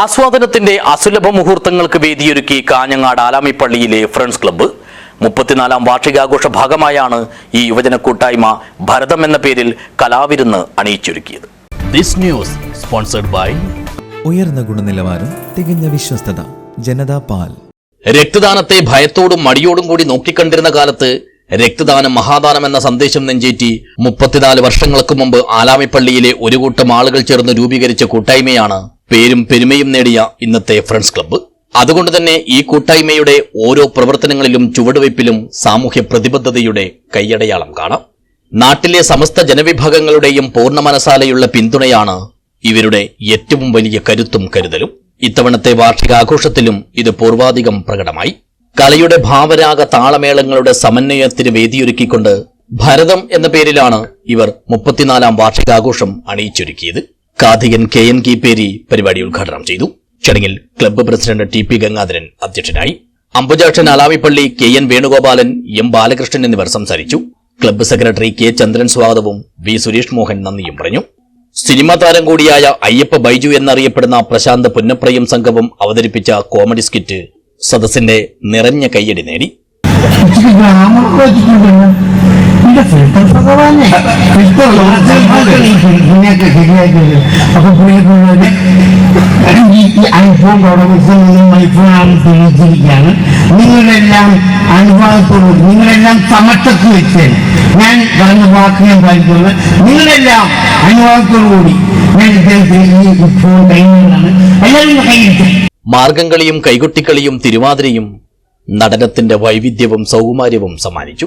ആസ്വാദനത്തിന്റെ അസുലഭ മുഹൂർത്തങ്ങൾക്ക് വേദിയൊരുക്കി കാഞ്ഞങ്ങാട് ആലാമിപ്പള്ളിയിലെ ഫ്രണ്ട്സ് ക്ലബ്ബ്. മുപ്പത്തിനാലാം വാർഷികാഘോഷ ഭാഗമായാണ് ഈ യുവജന കൂട്ടായ്മ ഭരതം എന്ന പേരിൽ കലാവിരുന്ന് അണിയിച്ചൊരുക്കിയത്. ദിസ് ന്യൂസ് സ്പോൺസർഡ് ബൈ ഉയർന്ന ഗുണനിലവാരം തികഞ്ഞ വിശ്വസ്തത ജനതാ പാൽ. രക്തദാനത്തെ ഭയത്തോടും മടിയോടും കൂടി നോക്കിക്കണ്ടിരുന്ന കാലത്ത് രക്തദാനം മഹാദാനം എന്ന സന്ദേശം നെഞ്ചേറ്റി മുപ്പത്തിനാല് വർഷങ്ങൾക്ക് മുമ്പ് ആലാമിപ്പള്ളിയിലെ ഒരു കൂട്ടം ആളുകൾ ചേർന്ന് രൂപീകരിച്ച കൂട്ടായ്മയാണ് പേരും പെരുമയും നേടിയ ഇന്നത്തെ ഫ്രണ്ട്സ് ക്ലബ്ബ്. അതുകൊണ്ട് തന്നെ ഈ കൂട്ടായ്മയുടെ ഓരോ പ്രവർത്തനങ്ങളിലും ചുവടുവയ്പ്പിലും സാമൂഹ്യ പ്രതിബദ്ധതയുടെ കൈയടയാളം കാണാം. നാട്ടിലെ സമസ്ത ജനവിഭാഗങ്ങളുടെയും പൂർണ മനസാലയുള്ള പിന്തുണയാണ് ഇവരുടെ ഏറ്റവും വലിയ കരുത്തും കരുതലും. ഇത്തവണത്തെ വാർഷികാഘോഷത്തിലും ഇത് പൂർവാധികം പ്രകടമായി. കലയുടെ ഭാവരാഗ താളമേളങ്ങളുടെ സമന്വയത്തിന് വേദിയൊരുക്കിക്കൊണ്ട് ഭരതം എന്ന പേരിലാണ് ഇവർ മുപ്പത്തിനാലാം വാർഷികാഘോഷം അണിയിച്ചൊരുക്കിയത്. കാഥികൻ കെ എൻ കീപ്പേരി പരിപാടി ഉദ്ഘാടനം ചെയ്തു. ചടങ്ങിൽ club president T P Gangadharan അധ്യക്ഷനായി Ambujakshan Alamippally K N Venugopalan M Balakrishnan എന്നിവർ സംസാരിച്ചു. ക്ലബ്ബ് സെക്രട്ടറി കെ ചന്ദ്രൻ സ്വാഗതവും വി സുരേഷ് മോഹൻ നന്ദിയും പറഞ്ഞു. സിനിമാ താരം കൂടിയായ അയ്യപ്പ ബൈജു എന്നറിയപ്പെടുന്ന പ്രശാന്ത് പുന്നപ്രയും സംഘവും അവതരിപ്പിച്ച കോമഡി സ്കിറ്റ് സദസ്സിന്റെ നിറഞ്ഞ കയ്യടി നേടി. പുള്ളിക്കുള്ളത് ഈ ഐഫോൺ നിങ്ങളെല്ലാം അനുഭവത്തോട് നിങ്ങളെല്ലാം സമത്വത്തിൽ വെച്ച് ഞാൻ പറഞ്ഞ വാക്ക് ഞാൻ പാലിക്കുന്നത് നിങ്ങളെല്ലാം അനുഭവത്തോടുകൂടി ഞാൻ ഇദ്ദേഹത്തിന് ഈ ഫോൺ കൈകൊണ്ടാണ് മാർഗംകളിയും കൈകൊട്ടിക്കളിയും തിരുവാതിരയും നടനത്തിന്റെ വൈവിധ്യവും സൗകുമാര്യവും സമ്മാനിച്ചു.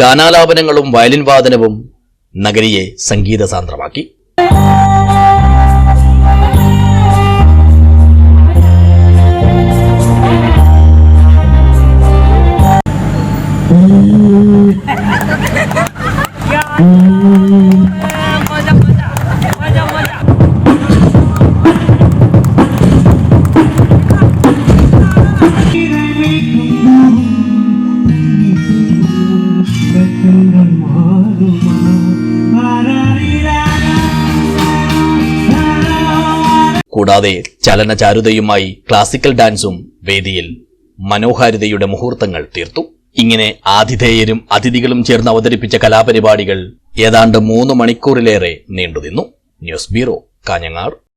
ഗാനാലാപനങ്ങളും വയലിൻ വാദനവും നഗരിയെ സംഗീത സാന്ദ്രമാക്കി കൂടാതെ ചലനചാരുതയുമായി ക്ലാസിക്കൽ ഡാൻസും വേദിയിൽ മനോഹാരിതയുടെ മുഹൂർത്തങ്ങൾ തീർത്തു. ഇങ്ങനെ ആതിഥേയരും അതിഥികളും ചേർന്ന് അവതരിപ്പിച്ച കലാപരിപാടികൾ ഏതാണ്ട് മൂന്ന് മണിക്കൂറിലേറെ നീണ്ടുനിന്നു. News bureau Kanhangad.